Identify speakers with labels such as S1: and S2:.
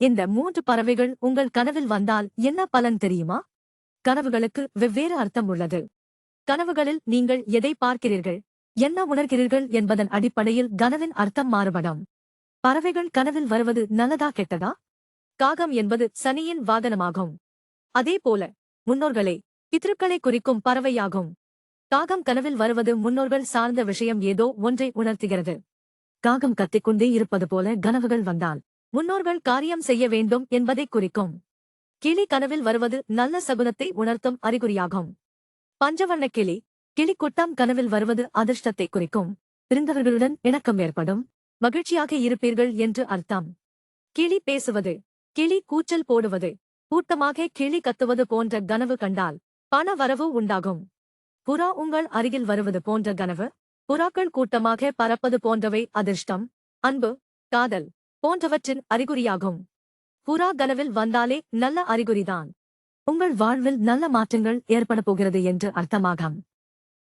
S1: இந்த மூன்று பறவைகள் உங்கள் கனவில் வந்தால் என்ன பலன் தெரியுமா? கனவுகளுக்கு வெவ்வேறு அர்த்தம் உள்ளது. கனவுகளில் நீங்கள் எதை பார்க்கிறீர்கள்? என்ன உணர்கிறீர்கள் என்பதன் அடிப்படையில் கனவின் அர்த்தம் மாறுபடும். பறவைகள் கனவில் வருவது நல்லதா கெட்டதா? காகம் என்பது சனியின் வாகனமாகும். அதேபோல முன்னோர்களே பித்ருக்களை குறிக்கும் பறவையாகும். காகம் கனவில் வருவது முன்னோர்கள் சார்ந்த விஷயம் ஏதோ ஒன்றை உணர்த்துகிறது. காகம் கத்திக்கொண்டே இருப்பது போல கனவுகள் வந்தால் முன்னோர்கள் காரியம் செய்ய வேண்டும் என்பதை குறிக்கும். கிளி கனவில் வருவது நல்ல சகுனத்தை உணர்த்தும் அறிகுறியாகும். பஞ்சவர்ண கிளி கிளிக்குட்டம் கனவில் வருவது அதிர்ஷ்டத்தை குறிக்கும். இருந்தவர்களுடன் இணக்கம் ஏற்படும். மகிழ்ச்சியாக இருப்பீர்கள் என்று அர்த்தம். கிளி பேசுவது கிளி கூச்சல் போடுவது கூட்டமாக கிளி கத்துவது போன்ற கனவு கண்டால் பண வரவு உண்டாகும். புறா உங்கள் அருகில் வருவது போன்ற கனவு புறாக்கள் கூட்டமாக பறப்பது போன்றவை அதிர்ஷ்டம் அன்பு காதல். போன்றவற்றின் அறிகுறியாகும். புறா கனவில் வந்தாலே நல்ல அறிகுறிதான். உங்கள் வாழ்வில் நல்ல மாற்றங்கள் ஏற்பட போகிறது என்று அர்த்தமாகும்.